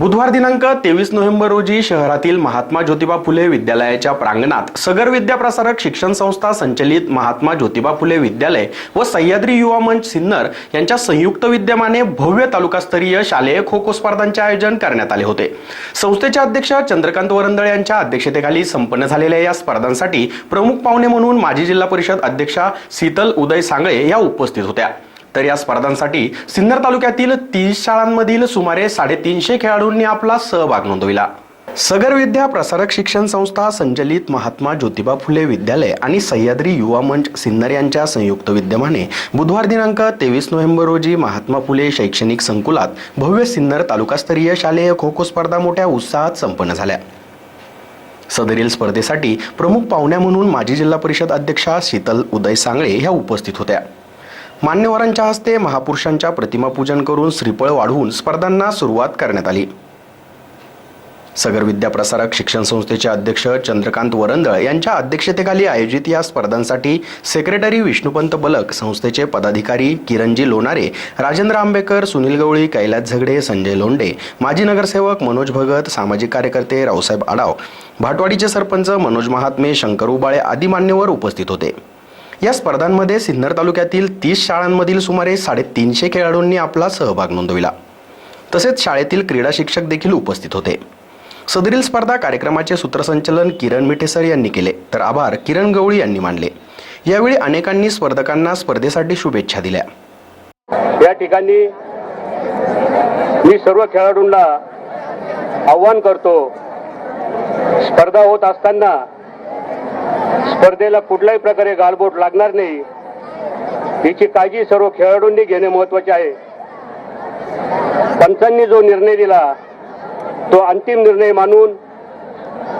बुधवार दिनांक तेवीस नोव्हेंबर रोजी शहरातील महात्मा ज्योतिबा फुले विद्यालयाच्या प्रांगणात सगर विद्याप्रसारक शिक्षण संस्था संचलित महात्मा ज्योतिबा फुले विद्यालय व सह्याद्री युवा मंच सिन्नर यांच्या संयुक्त विद्यमाने भव्य तालुकास्तरीय शालेय खो खो स्पर्धांचे आयोजन करण्यात आले होते. संस्थेचे अध्यक्ष चंद्रकांत वरंदळ यांच्या अध्यक्षतेखाली संपन्न झालेल्या या स्पर्धांसाठी प्रमुख पाहुणे म्हणून माजी जिल्हा परिषद अध्यक्षा शीतल उदय सांगळे या उपस्थित होत्या. तर या स्पर्धांसाठी सिन्नर तालुक्यातील तीस शाळांमधील सुमारे साडेतीनशे खेळाडूंनी आपला सहभाग नोंदविला. सगर विद्या प्रसारक शिक्षण संस्था संचलित महात्मा ज्योतिबा फुले विद्यालय आणि सह्याद्री युवा मंच सिन्नर यांच्या संयुक्त विद्यमाने बुधवार दिनांक तेवीस नोव्हेंबर रोजी महात्मा फुले शैक्षणिक संकुलात भव्य सिन्नर तालुकास्तरीय शालेय खो खो स्पर्धा मोठ्या उत्साहात संपन्न झाल्या. सदरील स्पर्धेसाठी प्रमुख पाहुण्या म्हणून माजी जिल्हा परिषद अध्यक्षा शीतल उदय सांगळे ह्या उपस्थित होत्या. मान्यवरांच्या हस्ते महापुरुषांच्या प्रतिमापूजन करून श्रीफळ वाढवून स्पर्धांना सुरुवात करण्यात आली. सगर विद्याप्रसारक शिक्षण संस्थेचे अध्यक्ष चंद्रकांत वरंदळ यांच्या अध्यक्षतेखाली आयोजित या स्पर्धांसाठी सेक्रेटरी विष्णुपंत बलक संस्थेचे पदाधिकारी किरणजी लोणारे राजेंद्र आंबेकर सुनील गवळी कैलास झगडे संजय लोंडे माजी नगरसेवक मनोज भगत सामाजिक कार्यकर्ते रावसाहेब आडाव भाटवाडीचे सरपंच मनोज महात्मे शंकर उबाळे आदी मान्यवर उपस्थित होते. या स्पर्धांमध्ये सिन्नर तालुक्यातील तीस शाळांमधील सुमारे साडेतीनशे खेळाडूंनी आपला सहभाग नोंदविला. तसेच शाळेतील क्रीडा शिक्षक देखील उपस्थित होते. सदरील स्पर्धा कार्यक्रमाचे सूत्रसंचलन किरण मिठेसर यांनी केले. तर आभार किरण गवळी यांनी मानले. यावेळी अनेकांनी स्पर्धकांना स्पर्धेसाठी शुभेच्छा दिल्या. या ठिकाणी मी सर्व खेळाडूंना आव्हान करतो. स्पर्धा होत असताना स्पर्धेला कुठल्याही प्रकारे गालबोट लागणार नाही. याची काळजी सर्व खेळाडूंनी घेणे महत्त्वाचे आहे. पंचांनी जो निर्णय दिला तो अंतिम निर्णय मानून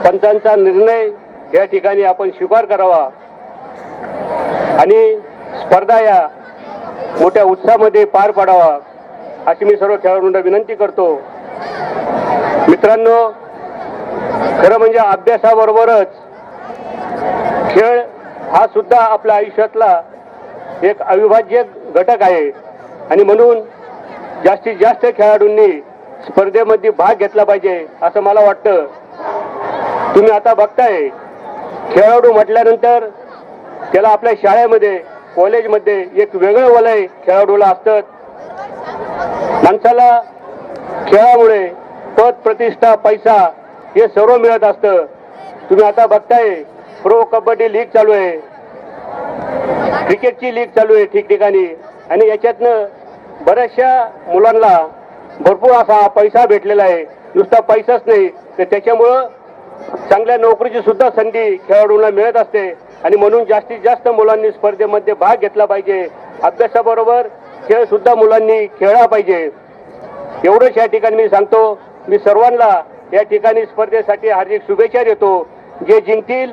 पंचांचा निर्णय या ठिकाणी आपण स्वीकार करावा. आणि स्पर्धा या मोठ्या उत्साहामध्ये पार पाडावा अशी मी सर्व खेळाडूंना विनंती करतो. मित्रांनो खरं म्हणजे अभ्यासाबरोबरच खेळ हा सुद्धा आपल्या आयुष्यातला एक अविभाज्य घटक आहे. आणि म्हणून जास्तीत जास्त खेळाडूंनी स्पर्धेमध्ये भाग घेतला पाहिजे असं मला वाटतं. तुम्ही आता बघताय खेळाडू म्हटल्यानंतर त्याला आपल्या शाळेमध्ये कॉलेजमध्ये एक वेगळं वलय खेळाडूला असतं. माणसाला खेळामुळे पद प्रतिष्ठा पैसा हे सर्व मिळत असतं. तुम्ही आता बघताय प्रो कबड्डी लीग चालू आहे. क्रिकेटची लीग चालू आहे ठिकठिकाणी. आणि याच्यातनं बऱ्याचशा मुलांना भरपूर असा पैसा भेटलेला आहे. नुसता पैसाच नाही तर त्याच्यामुळं चांगल्या नोकरीची सुद्धा संधी खेळाडूंना मिळत असते. आणि म्हणून जास्तीत जास्त मुलांनी स्पर्धेमध्ये भाग घेतला पाहिजे. अभ्यासाबरोबर खेळ सुद्धा मुलांनी खेळला पाहिजे. एवढंच या ठिकाणी मी सांगतो मी सर्वांना या ठिकाणी स्पर्धेसाठी हार्दिक शुभेच्छा देतो. जे जिंकतील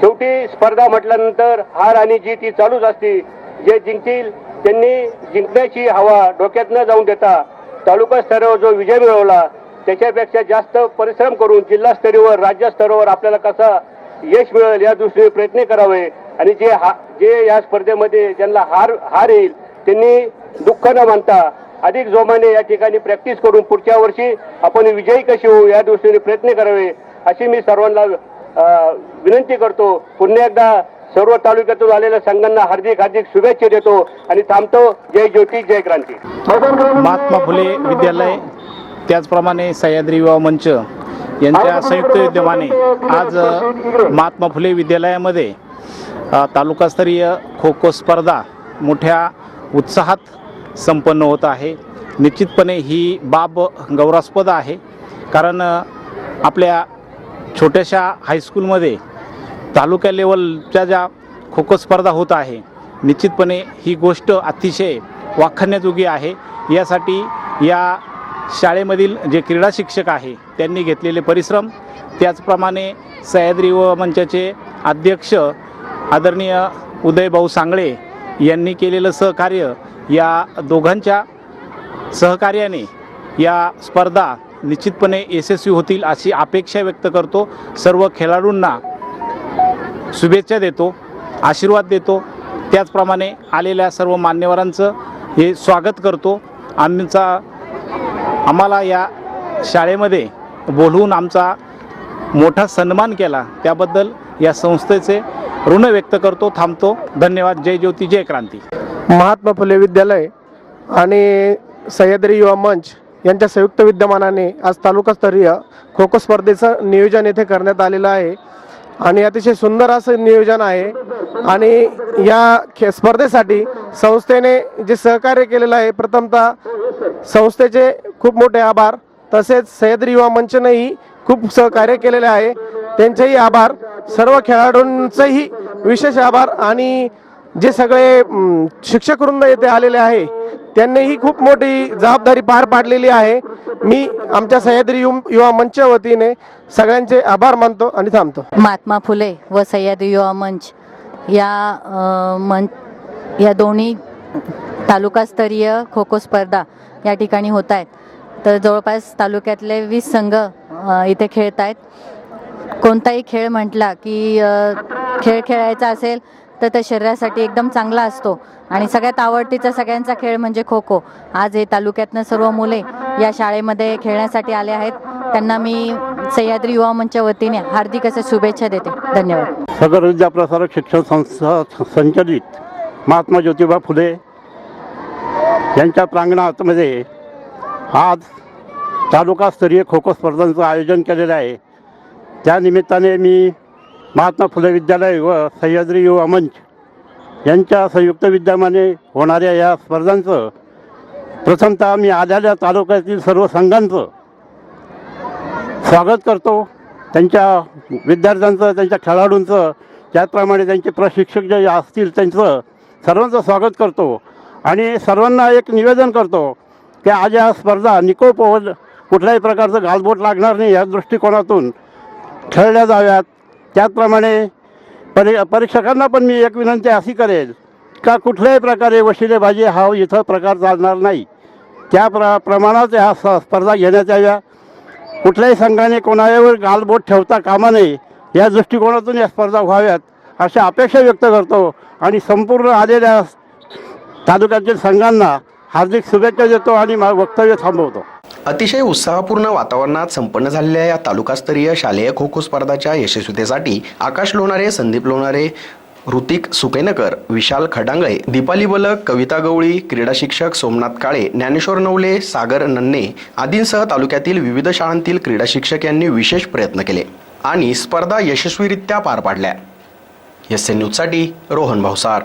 शेवटी स्पर्धा म्हटल्यानंतर हार आणि जीत ही चालूच असते. जे जिंकतील त्यांनी जिंकण्याची हवा डोक्यात न जाऊन देता. तालुका स्तरावर जो विजय मिळवला त्याच्यापेक्षा जास्त परिश्रम करून जिल्हा स्तरावर आपल्याला कसा यश मिळेल या दृष्टीने प्रयत्न करावे. आणि जे हा जे या स्पर्धेमध्ये ज्यांना हार हार येईल त्यांनी दुःख न मानता अधिक जोमाने या ठिकाणी प्रॅक्टिस करून पुढच्या वर्षी आपण विजयी कशी होऊ या दृष्टीने प्रयत्न करावे अशी मी सर्वांना विनंती करतो पुन्हा एकदा सर्व तालुक्यातून आलेल्या संघांना हार्दिक हार्दिक शुभेच्छा देतो आणि थांबतो. जय ज्योती जय क्रांती. महात्मा फुले विद्यालय त्याचप्रमाणे सह्याद्री युवा मंच यांच्या संयुक्त विद्यमाने आज महात्मा फुले विद्यालयामध्ये तालुकास्तरीय खो खो स्पर्धा मोठ्या उत्साहात संपन्न होत आहे. निश्चितपणे ही बाब गौरवास्पद आहे. कारण आपल्या छोट्याशा हायस्कूलमध्ये तालुका लेवलच्या ज्या खो खो स्पर्धा होत आहे निश्चितपणे ही गोष्ट अतिशय वाखाणण्याजोगी आहे. यासाठी या शाळेमधील जे क्रीडा शिक्षक आहे त्यांनी घेतलेले परिश्रम त्याचप्रमाणे सह्याद्री व मंचाचे अध्यक्ष आदरणीय उदयभाऊ सांगळे यांनी केलेलं सहकार्य या दोघांच्या सहकार्याने या स्पर्धा निश्चितपणे यशस्वी होतील अशी अपेक्षा व्यक्त करतो. सर्व खेळाडूंना शुभेच्छा देतो आशीर्वाद देतो. त्याचप्रमाणे आलेल्या सर्व मान्यवरांचं हे स्वागत करतो. आमचा आम्हाला या शाळेमध्ये बोलवून आमचा मोठा सन्मान केला. त्याबद्दल या संस्थेचे ऋण व्यक्त करतो थांबतो. धन्यवाद. जय ज्योती जय क्रांती. महात्मा फुले विद्यालय आणि सह्याद्री युवा मंच यांच्या संयुक्त विद्यमानाने आज तालुकास्तरीय खो खो स्पर्धेचं नियोजन येथे करण्यात आलेलं आहे. आणि अतिशय सुंदर असं नियोजन आहे. आणि या खे स्पर्धेसाठी संस्थेने जे सहकार्य केलेलं आहे प्रथमतः संस्थेचे खूप मोठे आभार. तसेच सह्याद्री युवा मंचनेही खूप सहकार्य केलेले आहे. त्यांचेही आभार. सर्व खेळाडूंचेही विशेष आभार. आणि जे सगळे शिक्षकवृंद येथे आलेले आहे त्यांनीही खूप मोठी जबाबदारी पार पाडलेली आहे. मी आमच्या सह्याद्री युवा मंचच्या वतीने सगळ्यांचे आभार मानतो आणि थांबतो. महात्मा फुले व सह्याद्री युवा मंच या मंच या दोन्ही तालुकास्तरीय खो खो स्पर्धा या ठिकाणी होत आहेत. तर जवळपास तालुक्यातले वीस संघ इथे खेळत आहेत कोणताही खेळ म्हटला की खेळ खेळायचा असेल तर त्या शरीरासाठी एकदम चांगला असतो. आणि सगळ्यात आवडतीचा सगळ्यांचा खेळ म्हणजे खो खो. आज हे तालुक्यातनं सर्व मुले या शाळेमध्ये खेळण्यासाठी आले आहेत. त्यांना मी सह्याद्री युवा मंचच्या वतीने हार्दिक असे शुभेच्छा देते. धन्यवाद. सगर विद्याप्रसारक शिक्षण संस्था संचलित महात्मा ज्योतिबा फुले यांच्या प्रांगणामध्ये आज तालुकास्तरीय खो खो स्पर्धांचं आयोजन केलेलं आहे. त्यानिमित्ताने मी महात्मा फुले विद्यालय व सह्याद्री युवा मंच यांच्या संयुक्त विद्यमाने होणाऱ्या या स्पर्धांचं प्रथमतः मी आलेल्या तालुक्यातील सर्व संघांचं स्वागत करतो. त्यांच्या विद्यार्थ्यांचं त्यांच्या खेळाडूंचं त्याचप्रमाणे त्यांचे प्रशिक्षक जे असतील त्यांचं सर्वांचं स्वागत करतो आणि सर्वांना एक निवेदन करतो की आज या स्पर्धा निकोप कुठल्याही प्रकारचं गालबोट लागणार नाही या दृष्टिकोनातून खेळल्या जाव्यात. त्याचप्रमाणे परी परीक्षकांना पण मी एक विनंती अशी करेल का कुठल्याही प्रकारे वशिलेबाजी हा इथं प्रकार चालणार नाही. त्या प्र प्रमाणात ह्या स- स्पर्धा घेण्यात याव्या. कुठल्याही संघाने कोणावर गालबोट ठेवता कामा नये. या दृष्टिकोनातून या स्पर्धा व्हाव्यात अशा अपेक्षा व्यक्त करतो आणि संपूर्ण आलेल्या तालुक्यातील संघांना हार्दिक शुभेच्छा देतो आणि मा- वक्तव्य थांबवतो. अतिशय उत्साहपूर्ण वातावरणात संपन्न झालेल्या या तालुकास्तरीय शालेय खो खो स्पर्धाच्या यशस्वीतेसाठी आकाश लोणारे संदीप लोणारे ऋतिक सुकेनकर विशाल खडांगळे दीपाली बलक कविता गवळी क्रीडा शिक्षक सोमनाथ काळे ज्ञानेश्वर नवले सागर नन्ने आदींसह तालुक्यातील विविध शाळांतील क्रीडा शिक्षक यांनी विशेष प्रयत्न केले आणि स्पर्धा यशस्वीरित्या पार पाडल्या. एस एन न्यूजसाठी रोहन भावसार